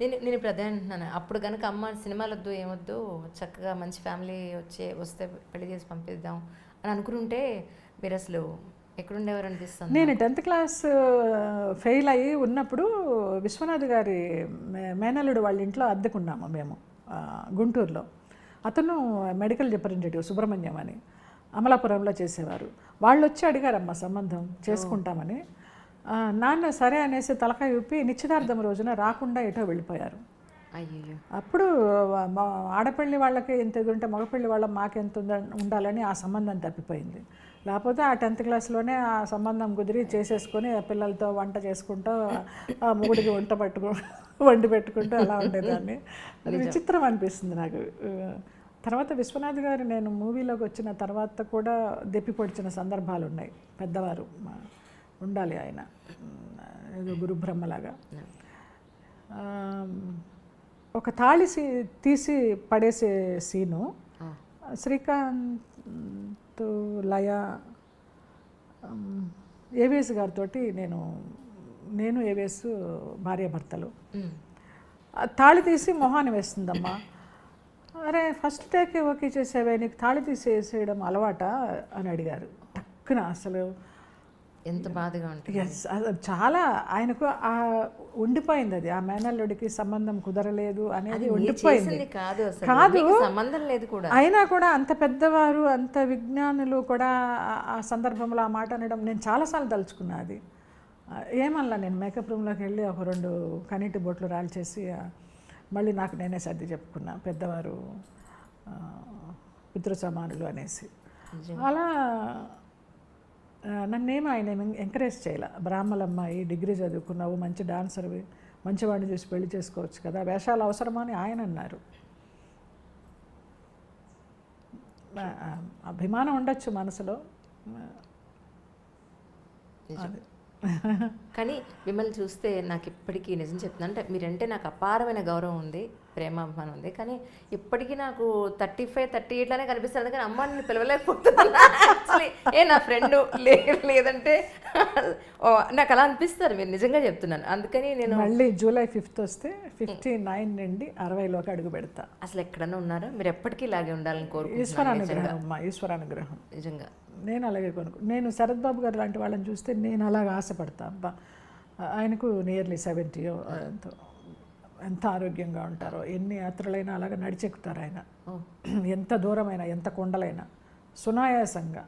నేను నేను ఇప్పుడు అదే అంటున్నాను. అప్పుడు కనుక అమ్మ సినిమాలు వద్దు ఏమొద్దు చక్కగా మంచి ఫ్యామిలీ వచ్చే వస్తే పెళ్ళి చేసి పంపిద్దాం అని అనుకుంటే మీరు అసలు ఎక్కడుండేవారు అనిపిస్తుంది నేను టెన్త్ క్లాస్ ఫెయిల్ అయ్యి ఉన్నప్పుడు విశ్వనాథ్ గారి మే- మేనల్లుడు వాళ్ళ ఇంట్లో అద్దెకున్నాము మేము గుంటూరులో. అతను మెడికల్ రిప్రజెంటేటివ్ సుబ్రహ్మణ్యం అని. అమలాపురంలో చేసేవారు. వాళ్ళు వచ్చి అడిగారమ్మ సంబంధం చేసుకుంటామని. నాన్న సరే అనేసి తలకాయ ఊపి నిశ్చితార్థం రోజున రాకుండా ఎటో వెళ్ళిపోయారు. అప్పుడు మా ఆడపల్లి వాళ్ళకి ఎంత ఉంటే మగపల్లి వాళ్ళ మాకెంత ఉండాలని ఆ సంబంధం తప్పిపోయింది. లేకపోతే ఆ టెన్త్ క్లాస్లోనే ఆ సంబంధం కుదిరి చేసేసుకొని పిల్లలతో వంట చేసుకుంటూ ఆ మొగుడికి వంట పట్టుకు వండి పెట్టుకుంటూ అలా ఉండేదాన్ని. అది విచిత్రం అనిపిస్తుంది నాకు. తర్వాత విశ్వనాథ్ గారు నేను మూవీలోకి వచ్చిన తర్వాత కూడా దెప్పి పొడిచిన సందర్భాలు ఉన్నాయి. పెద్దవారు ఉండాలి ఆయన. ఏదో గురు బ్రహ్మలాగా ఆ, ఒక తాళి సీ- తీసి పడేసే సీను. శ్రీకాంత్ లయ ఏవిఎస్ గారితో నేను నేను ఏవిఎస్ భార్యాభర్తలు. తాళి తీసి మొహాన్ని వేస్తుందమ్మా. అరే ఫస్ట్ టేక్ ఓకే చేసేవే? నీకు తాళి తీసి వేసేయడం అలవాట? అని అడిగారు. టక్కున అసలు. ఎంత బాధగా ఉంటుంది. ఎస్ అది చాలా ఆయనకు ఆ ఉండిపోయింది అది. ఆ మేనల్లుడికి సంబంధం కుదరలేదు అనేది ఉండిపోయింది. కాదు కాదు. సంబంధం లేదు కూడా. అయినా కూడా అంత పెద్దవారు అంత విజ్ఞానులు కూడా ఆ- సందర్భంలో ఆ మాట అనడం నేను చాలాసార్లు తలుచుకున్నా అది. ఆ, ఏమనలా నేను మేకప్ రూమ్లోకి వెళ్ళి ఒక రెండు కనీటి బొట్లు రాల్చేసి మళ్ళీ నాకు నేనే సర్ది చెప్పుకున్నా పెద్దవారు పితృ సమానులు అనేసి. అలా నన్నేమో ఆయన ఎంకరేజ్ చేయాల? బ్రాహ్మల అమ్మాయి డిగ్రీ చదువుకున్నావు మంచి డాన్సర్వి మంచివాడిని చూసి పెళ్ళి చేసుకోవచ్చు కదా వేషాలు అవసరమా అని ఆయన అన్నారు. అభిమానం ఉండొచ్చు మనసులో. నిజం. కానీ మిమ్మల్ని చూస్తే నాకు ఇప్పటికీ నిజం చెప్తున్నాను అంటే మీరంటే నాకు అపారమైన గౌరవం ఉంది ప్రేమాభిమానం ఉంది. కానీ ఇప్పటికీ నాకు థర్టీ ఫైవ్ థర్టీ ఎయిట్లానే కనిపిస్తుంది. కానీ అమ్మ నేను పిలవలేకపోతున్నాను యాక్చువల్లీ ఏ నా ఫ్రెండ్ లేదంటే నాకు అలా అనిపిస్తారు. మీరు నిజంగా చెప్తున్నాను. అందుకని నేను మళ్ళీ జూలై ఫిఫ్త్ వస్తే ఫిఫ్టీ నైన్ నుండి అరవైలోకి అడుగు పెడతా. అసలు ఎక్కడన్నా ఉన్నారా? మీరు ఎప్పటికీ ఇలాగే ఉండాలని కోరుకుంటున్నాను ఈశ్వరానుగ్రహం. నిజంగా. నేను అలాగే కొనుక్కు నేను శరత్ బాబు గారు లాంటి వాళ్ళని చూస్తే నేను అలాగ ఆశపడతా. అబ్బా ఆయనకు నియర్లీ సెవెంటీ ఎంతో ఎంత ఆరోగ్యంగా ఉంటారో ఎన్ని యాత్రలైనా అలాగ నడిచెక్కుతారు ఆయన. ఎంత దూరమైనా ఎంత కొండలైనా సునాయాసంగా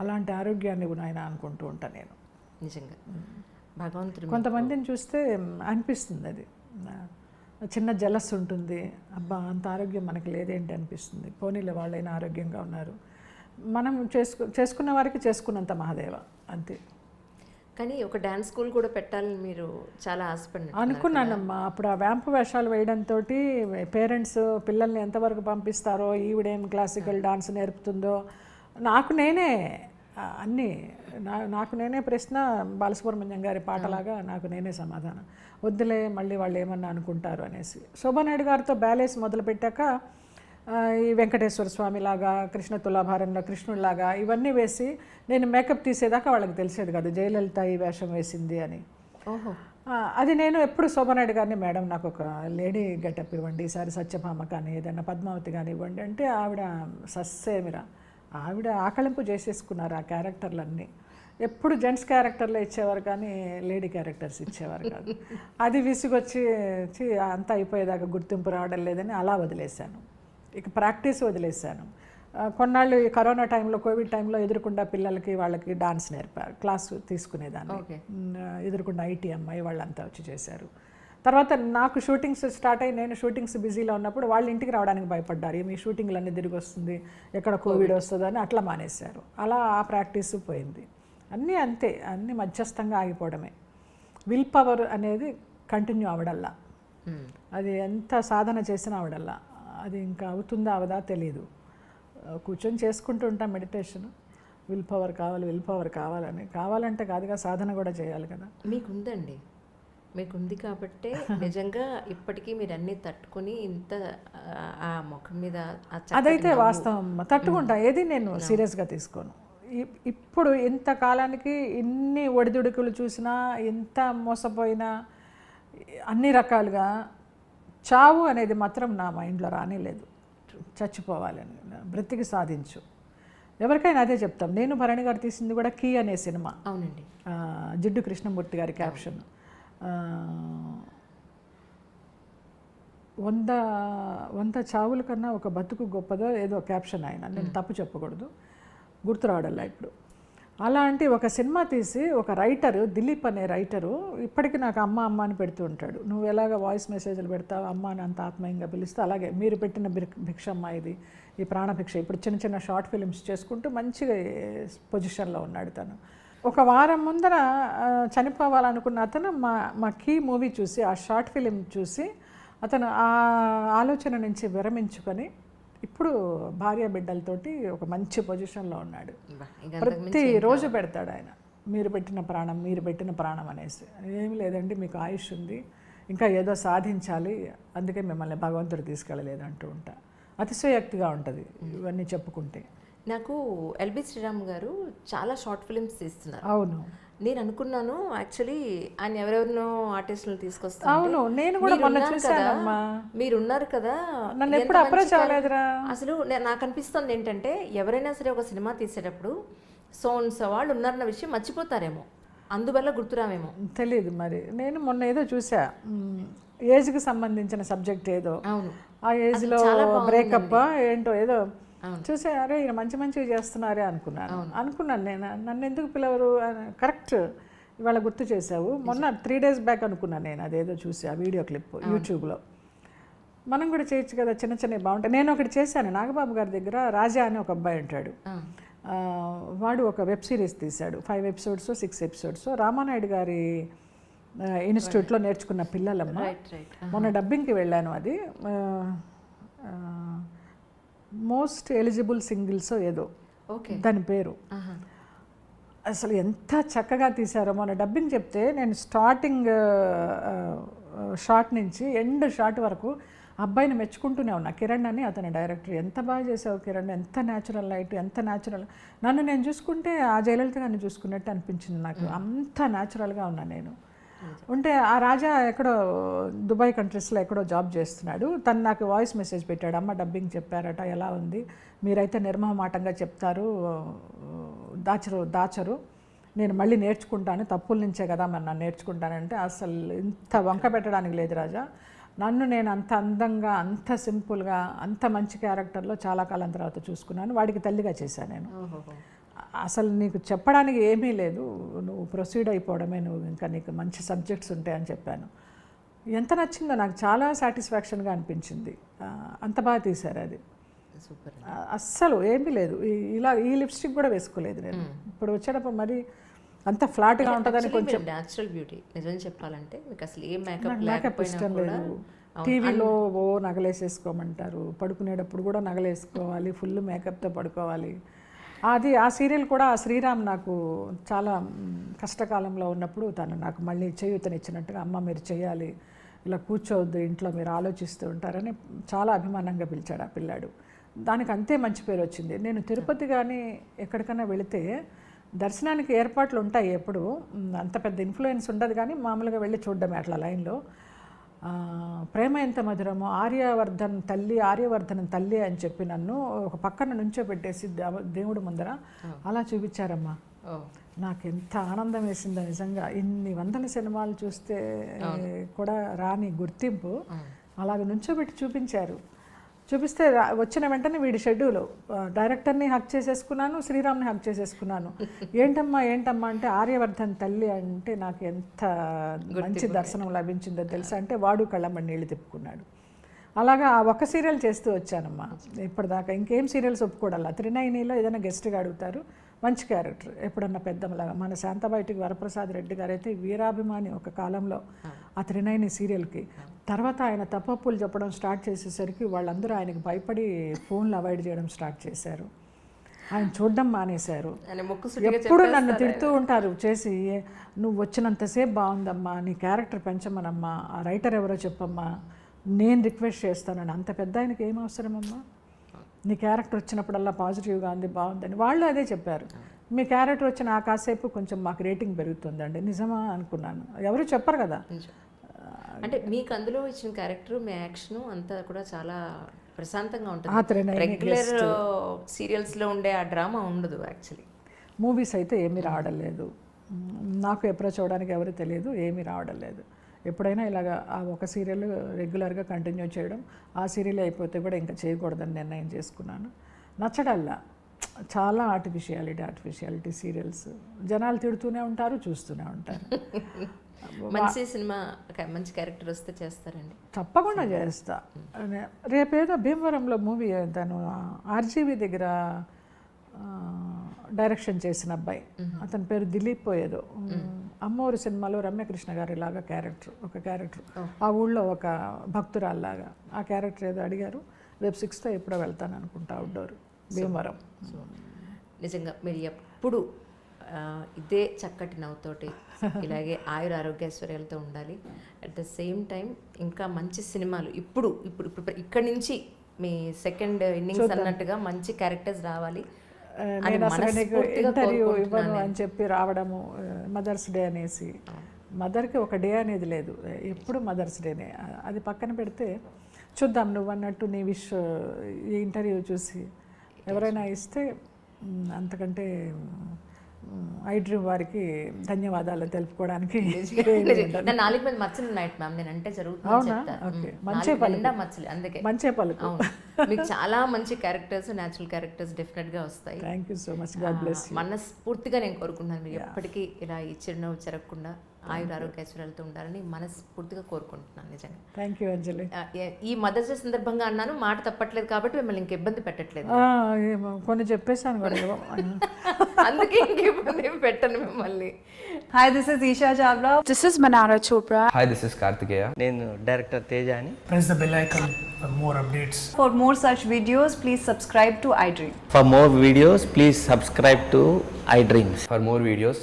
అలాంటి ఆరోగ్యాన్ని నాయన అనుకుంటూ ఉంటాను నేను. నిజంగా. భగవంతుడు కొంతమందిని చూస్తే అనిపిస్తుంది అది. చిన్న జలస్ ఉంటుంది. అబ్బా అంత ఆరోగ్యం మనకి లేదేంటి అనిపిస్తుంది. పోనీలే వాళ్ళైనా ఆరోగ్యంగా ఉన్నారు. మనం చేసుకు చేసుకున్న వారికి చేసుకున్నంత మహాదేవ అంతే. కానీ ఒక డ్యాన్స్ స్కూల్ కూడా పెట్టాలని మీరు చాలా ఆశపడినారు అనుకున్నానమ్మా. అప్పుడు ఆ వ్యాంపు వేషాలు వేయడంతో పేరెంట్స్ పిల్లల్ని ఎంతవరకు పంపిస్తారో ఈవిడేం క్లాసికల్ డాన్స్ నేర్పుతుందో నాకు నేనే అన్నీ నా నాకు నేనే ప్రశ్న బాలసుబ్రహ్మణ్యం గారి పాటలాగా నాకు నేనే సమాధానం. వద్దులే మళ్ళీ వాళ్ళు ఏమన్నా అనుకుంటారు అనేసి. శోభానాయుడు గారితో బ్యాలేస్ మొదలుపెట్టాక ఈ వెంకటేశ్వర స్వామి లాగా కృష్ణ తులాభారంలో కృష్ణుడిలాగా ఇవన్నీ వేసి నేను మేకప్ తీసేదాకా వాళ్ళకి తెలిసేది కాదు. జయలలిత ఈ వేషం వేసింది అని. అది నేను ఎప్పుడు శోభనాయుడు గారిని మేడం నాకు ఒక లేడీ గెటప్ ఇవ్వండి ఈసారి సత్యభామ కానీ ఏదైనా పద్మావతి కానీ ఇవ్వండి అంటే ఆవిడ సస్సేమిరా ఆవిడ ఆకలింపు చేసేసుకున్నారు ఆ క్యారెక్టర్లన్నీ. ఎప్పుడు జెంట్స్ క్యారెక్టర్లో ఇచ్చేవారు కానీ లేడీ క్యారెక్టర్స్ ఇచ్చేవారు కాదు. అది విసుగొచ్చి అంతా అయిపోయేదాకా గుర్తింపు రావడం లేదని అలా వదిలేశాను. ఇక ప్రాక్టీస్ వదిలేశాను. కొన్నాళ్ళు ఈ కరోనా టైంలో కోవిడ్ టైంలో ఎదురుకుండా పిల్లలకి వాళ్ళకి డాన్స్ నేర్పారు. క్లాస్ తీసుకునేదాన్ని. ఎదురుకుండా ఐటీ అమ్మాయి వాళ్ళంతా వచ్చి చేశారు. తర్వాత నాకు షూటింగ్స్ స్టార్ట్ అయ్యి నేను షూటింగ్స్ బిజీలో ఉన్నప్పుడు వాళ్ళ ఇంటికి రావడానికి భయపడ్డారు. మీ షూటింగ్లు అన్నీ తిరిగి వస్తుంది? ఎక్కడ కోవిడ్. వస్తుందని అట్లా మానేశారు. అలా ఆ ప్రాక్టీస్ పోయింది. అన్నీ అంతే. అన్నీ మధ్యస్థంగా ఆగిపోవడమే. విల్ పవర్ అనేది కంటిన్యూ అవడల్లా. అది ఎంత సాధన చేసినా అవడల్లా. అది ఇంకా అవుతుందా అవదా తెలియదు కూర్చొని చేసుకుంటూ ఉంటాం మెడిటేషన్. విల్ పవర్ కావాలి విల్ పవర్ కావాలని. కావాలంటే కాదుగా సాధన కూడా చేయాలి కదా. మీకు ఉందండి మీకు ఉంది కాబట్టే నిజంగా ఇప్పటికీ మీరు అన్ని తట్టుకొని ఇంత ఆ, ముఖం మీద అదైతే. వాస్తవం. తట్టుకుంటా. ఏది నేను సీరియస్గా తీసుకోను. ఇప్పుడు ఇంత కాలానికి ఇన్ని ఒడిదుడుకులు చూసినా ఎంత మోసపోయినా అన్ని రకాలుగా చావు అనేది మాత్రం నా మైండ్లో రానేలేదు. చచ్చిపోవాలని బ్రతికి సాధించు. ఎవరికైనా అదే చెప్తాం. నేను భరణి గారు తీసింది కూడా కీ అనే సినిమా. అవునండి. జిడ్డు కృష్ణమూర్తి గారి క్యాప్షన్. వంద వంద చావుల కన్నా ఒక బతుకు గొప్పదో ఏదో క్యాప్షన్ ఆయన. నేను తప్పు చెప్పకూడదు. గుర్తు రావడల్లా ఇప్పుడు. అలాంటి ఒక సినిమా తీసి ఒక రైటరు దిలీప్ అనే రైటరు ఇప్పటికి నాకు అమ్మ అమ్మ అని పెడుతూ ఉంటాడు. నువ్వు ఎలాగ వాయిస్ మెసేజ్లు పెడతావు? అమ్మ అని అంత ఆత్మీయంగా పిలిస్తే అలాగే మీరు పెట్టిన భిక్- భిక్షమ్మ ఇది ఈ ప్రాణభిక్ష. ఇప్పుడు చిన్న చిన్న షార్ట్ ఫిలిమ్స్ చేసుకుంటూ మంచిగా పొజిషన్లో ఉన్నాడు తను. ఒక వారం ముందర చనిపోవాలనుకున్న అతను మా మా కీ మూవీ చూసి ఆ షార్ట్ ఫిలిం చూసి అతను ఆ ఆలోచన నుంచి విరమించుకొని ఇప్పుడు భార్య బిడ్డలతోటి ఒక మంచి పొజిషన్లో ఉన్నాడు. బా, ఇక అంతకు మించి ప్రతి రోజు పెడతాడు ఆయన. మీరు పెట్టిన ప్రాణం మీరు పెట్టిన ప్రాణం అనేసి. ఏమి లేదండి మీకు ఆయుష్ ఉంది. ఇంకా ఏదో సాధించాలి. అందుకే మిమ్మల్ని భగవంతుడు తీసుకెళ్ళలేదు అంటూ ఉంటా. అతిశయోక్తిగా ఉంటుంది ఇవన్నీ చెప్పుకుంటే. నాకు ఎల్బి శ్రీరామ్ గారు చాలా షార్ట్ ఫిల్మ్స్ తీస్తున్నారు. అవును. నేను అనుకున్నాను యాక్చువల్లీ ఆయన ఎవరెవరినో ఆర్టిస్టులను తీసుకొస్తాను అవును నేను కూడా మొన్న చూశానమ్మా. మీరు ఉన్నారు కదా నన్ను ఎప్పుడు అప్రోచ్ అవ్వలేదురా. అసలు నాకు అనిపిస్తుంది ఏంటంటే ఎవరైనా సరే ఒక సినిమా తీసేటప్పుడు సోన్స్ వాళ్ళు ఉన్నారన్న విషయం మర్చిపోతారేమో. అందువల్ల గుర్తురామేమో. తెలియదు మరి. నేను మొన్న ఏదో చూసా ఏజ్కి సంబంధించిన సబ్జెక్ట్ ఏదో. అవును. ఆ ఏజ్లో బ్రేకప్ ఏంటో ఏదో చూసే అరే ఈయన మంచి మంచిగా చేస్తున్నారే అనుకున్నాను. అనుకున్నాను నేను. నన్ను ఎందుకు పిలవరు? కరెక్ట్ ఇవాళ గుర్తు చేసావు మొన్న త్రీ డేస్ బ్యాక్ అనుకున్నాను నేను అదేదో చూసి ఆ వీడియో క్లిప్ యూట్యూబ్లో. మనం కూడా చేయొచ్చు కదా చిన్న చిన్నవి బాగుంటాయి. నేను ఒకటి చేశాను నాగబాబు గారి దగ్గర రాజా అని ఒక అబ్బాయి ఉంటాడు. వాడు ఒక వెబ్ సిరీస్ తీశాడు. Five episodes six episodes Ramanaidu గారి ఇన్స్టిట్యూట్లో నేర్చుకున్న పిల్లలమ్మ. మొన్న డబ్బింగ్కి వెళ్ళాను అది. మోస్ట్ ఎలిజిబుల్ సింగిల్స్ ఏదో. ఓకే. దాని పేరు. అసలు ఎంత చక్కగా తీశారో మొన్న డబ్బింగ్ చెప్తే నేను స్టార్టింగ్ షార్ట్ నుంచి ఎండ్ షార్ట్ వరకు అబ్బాయిని మెచ్చుకుంటూనే ఉన్నా. కిరణ్ అని అతని డైరెక్టర్. ఎంత బాగా చేసావు కిరణ్? ఎంత న్యాచురల్ లైట్ ఎంత న్యాచురల్ నన్ను నేను చూసుకుంటే ఆ జయలలిత గారిని చూసుకున్నట్టు అనిపించింది నాకు. అంత న్యాచురల్గా ఉన్నా నేను. ఉంటే ఆ రాజా ఎక్కడో దుబాయ్ కంట్రీస్లో ఎక్కడో జాబ్ చేస్తున్నాడు. తను నాకు వాయిస్ మెసేజ్ పెట్టాడు. అమ్మ డబ్బింగ్ చెప్పారట ఎలా ఉంది? మీరైతే నిర్మహమాటంగా చెప్తారు. దాచరు దాచరు. నేను మళ్ళీ నేర్చుకుంటాను. తప్పుల నుంచే కదా మరి నన్ను నేర్చుకుంటానంటే అసలు ఇంత వంక పెట్టడానికి లేదు రాజా. నన్ను నేను అంత అందంగా అంత సింపుల్గా అంత మంచి క్యారెక్టర్లో చాలా కాలం తర్వాత చూసుకున్నాను. వాడికి తల్లిగా చేశాను నేను. అసలు నీకు చెప్పడానికి ఏమీ లేదు. నువ్వు ప్రొసీడ్ అయిపోవడమే నువ్వు ఇంకా నీకు మంచి సబ్జెక్ట్స్ ఉంటాయని చెప్పాను. ఎంత నచ్చిందో నాకు చాలా సాటిస్ఫాక్షన్గా అనిపించింది. అంత బాగా తీశారు అది. సూపర్ అస్సలు ఏమీ లేదు. ఇలా ఈ లిప్స్టిక్ కూడా వేసుకోలేదు నేను. ఇప్పుడు వచ్చేటప్పుడు మరి అంత ఫ్లాట్గా ఉంటుందని కొంచెం న్యాచురల్ బ్యూటీ నిజం చెప్పాలంటే మీకు అసలు ఏ మేకప్ మేకప్ ఇష్టం లేదు. టీవీలో ఓ నగలేసేసుకోమంటారు. పడుకునేటప్పుడు కూడా నగలేసుకోవాలి. ఫుల్ మేకప్తో పడుకోవాలి. అది ఆ సీరియల్ కూడా ఆ శ్రీరామ్ నాకు చాలా కష్టకాలంలో ఉన్నప్పుడు తను నాకు మళ్ళీ చేయూతనిచ్చినట్టుగా అమ్మ మీరు చేయాలి. ఇలా కూర్చోవద్దు ఇంట్లో మీరు ఆలోచిస్తూ ఉంటారని చాలా అభిమానంగా పిలిచాడు ఆ పిల్లాడు. దానికి అంతే మంచి పేరు వచ్చింది. నేను తిరుపతి కానీ ఎక్కడికైనా వెళితే దర్శనానికి ఏర్పాట్లు ఉంటాయి ఎప్పుడు. అంత పెద్ద ఇన్ఫ్లుయెన్స్ ఉండదు కానీ మామూలుగా వెళ్ళి చూడడమే అట్లా లైన్లో. ప్రేమ ఎంత మధురమో ఆర్యవర్ధన్ తల్లి ఆర్యవర్ధన్ తల్లి అని చెప్పి నన్ను ఒక పక్కన నుంచో పెట్టేసి దేవ- దేవుడు ముందర అలా చూపించారమ్మా. నాకు ఎంత ఆనందం వేసిందో నిజంగా. ఇన్ని వందల సినిమాలు చూస్తే కూడా రాని గుర్తింపు అలాగ నుంచోబెట్టి చూపించారు. చూపిస్తే వచ్చిన వెంటనే వీడి షెడ్యూల్ డైరెక్టర్ని హక్ చేసేసుకున్నాను శ్రీరామ్ని హక్ చేసేసుకున్నాను. ఏంటమ్మా ఏంటమ్మా అంటే ఆర్యవర్ధన్ తల్లి అంటే నాకు ఎంత మంచి దర్శనం లభించిందో తెలుసా అంటే వాడు కళ్ళమ్మ నీళ్ళు తిప్పుకున్నాడు. అలాగా ఆ ఒక్క సీరియల్ చేస్తూ వచ్చానమ్మా. ఇప్పటిదాకా ఇంకేం సీరియల్స్ ఒప్పుకోవడాల త్రినయనిలో ఏదైనా గెస్ట్గా అడుగుతారు. మంచి క్యారెక్టర్ ఎప్పుడన్నా పెద్దమ్మలాగా. మన శాంతబయటికి వరప్రసాద్ రెడ్డి గారు అయితే వీరాభిమాని ఒక కాలంలో ఆ. త్రినయని సీరియల్కి తర్వాత ఆయన తప్పప్పులు చెప్పడం స్టార్ట్ చేసేసరికి వాళ్ళందరూ ఆయనకి భయపడి ఫోన్లు అవాయిడ్ చేయడం స్టార్ట్ చేశారు. ఆయన చూడడం మానేశారు. ఎప్పుడు నన్ను తిడుతూ ఉంటారు చేసి నువ్వు వచ్చినంతసేపు బాగుందమ్మా నీ క్యారెక్టర్ పెంచమనమ్మా ఆ రైటర్ ఎవరో చెప్పమ్మా నేను రిక్వెస్ట్ చేస్తానని. అంత పెద్ద ఆయనకి ఏం అవసరమమ్మా? నీ క్యారెక్టర్ వచ్చినప్పుడల్లా పాజిటివ్గా ఉంది బాగుందని వాళ్ళు అదే చెప్పారు. మీ క్యారెక్టర్ వచ్చిన ఆ కాసేపు కొంచెం మాకు రేటింగ్ పెరుగుతుందండి. నిజమా అనుకున్నాను. ఎవరు చెప్పరు కదా. అంటే మీకు అందులో ఇచ్చిన క్యారెక్టర్ మీ యాక్షన్ అంతా కూడా చాలా ప్రశాంతంగా ఉంటుంది. రెగ్యులర్ సీరియల్స్లో ఉండే ఆ డ్రామా ఉండదు యాక్చువల్లీ. మూవీస్ అయితే ఏమీ రావడం లేదు మ్, నాకు ఎప్పుడో చూడడానికి ఎవరు తెలియదు ఏమీ రావడం లేదు ఎప్పుడైనా ఇలాగ ఆ ఒక సీరియల్ రెగ్యులర్గా కంటిన్యూ చేయడం ఆ సీరియల్ అయిపోతే కూడా ఇంకా చేయకూడదని నిర్ణయం చేసుకున్నాను. నచ్చడల్లా. చాలా ఆర్టిఫిషియాలిటీ ఆర్టిఫిషియాలిటీ సీరియల్స్. జనాలు తిడుతూనే ఉంటారు చూస్తూనే ఉంటారు. మంచి సినిమా మంచి క్యారెక్టర్ వస్తే చేస్తారండి. తప్పకుండా చేస్తా. రేపేదో భీమవరంలో మూవీ తను ఆర్జీవి దగ్గర డైరెక్షన్ చేసిన అబ్బాయి. అతని పేరు దిలీప్ పోయేదో అమ్మోరు సినిమాలో రమ్యకృష్ణ గారి లాగా క్యారెక్టర్ ఒక క్యారెక్టర్ ఆ ఊళ్ళో ఒక భక్తురాల్లాగా. ఆ క్యారెక్టర్ ఏదో అడిగారు రేపు సిక్స్త్ ఎప్పుడో వెళ్తాను అనుకుంటా అవుట్డోర్ భీమవరం. నిజంగా మీరు ఎప్పుడు ఇదే చక్కటి నవ్వుతోటి ఇలాగే ఆయుర ఆరోగ్యశ్వర్యాలతో ఉండాలి. అట్ ద సేమ్ టైం ఇంకా మంచి సినిమాలు ఇప్పుడు ఇప్పుడు ఇప్పుడు ఇక్కడి నుంచి మీ సెకండ్ ఇన్నింగ్స్ అన్నట్టుగా మంచి క్యారెక్టర్స్ రావాలి. ఇంటర్వ్యూ ఇవ్వను అని చెప్పి రావడము మదర్స్ డే అనేసి. మదర్కి ఒక డే అనేది లేదు. ఎప్పుడు మదర్స్ డేనే అది పక్కన పెడితే చూద్దాం నువ్వు అన్నట్టు నీ విష్ ఈ ఇంటర్వ్యూ చూసి. ఎవరైనా ఇస్తే అంతకంటే ఐ డ్రీమ్ వారికి ధన్యవాదాలు తెలుపుకోవడానికి. నా నాలుగు మీద మచ్చలు ఉన్నాయి మ్యామ్ నేను అంటే జరుగుతుంది. మంచే మచ్చలు అందుకే. మంచే పలుకు మీకు చాలా మంచి క్యారెక్టర్స్ న్యాచురల్ క్యారెక్టర్స్ డెఫినెట్గా వస్తాయి. Thank you so much God bless మనస్ఫూర్తిగా నేను కోరుకుంటున్నాను. మీరు ఎప్పటికీ ఇలా ఈ చిరునవ్వు చెరగకుండా ఆయుర ఆరోగ్యశ్వర్యాలతో ఉండాలని మనస్ఫూర్తిగా కోరుకుంటున్నాను నిజంగా థ్యాంక్ యూ అంజలి ఈ మదర్స్ డే సందర్భంగా అన్నాను మాట తప్పట్లేదు కాబట్టి మిమ్మల్ని ఇంక ఇబ్బంది పెట్టట్లేదు ఆ, ఏమో, కొన్ని చెప్పేశాను కూడా. అందుకే ఇంక ఇబ్బంది పెట్టను మిమ్మల్ని Hi, this is Isha Chavla. This is Manara Chopra. Hi this is Karthikeya నేను డైరెక్టర్ తేజ అని press the bell icon for more updates. For more such videos, please subscribe to iDream. For more videos please subscribe to iDream for more videos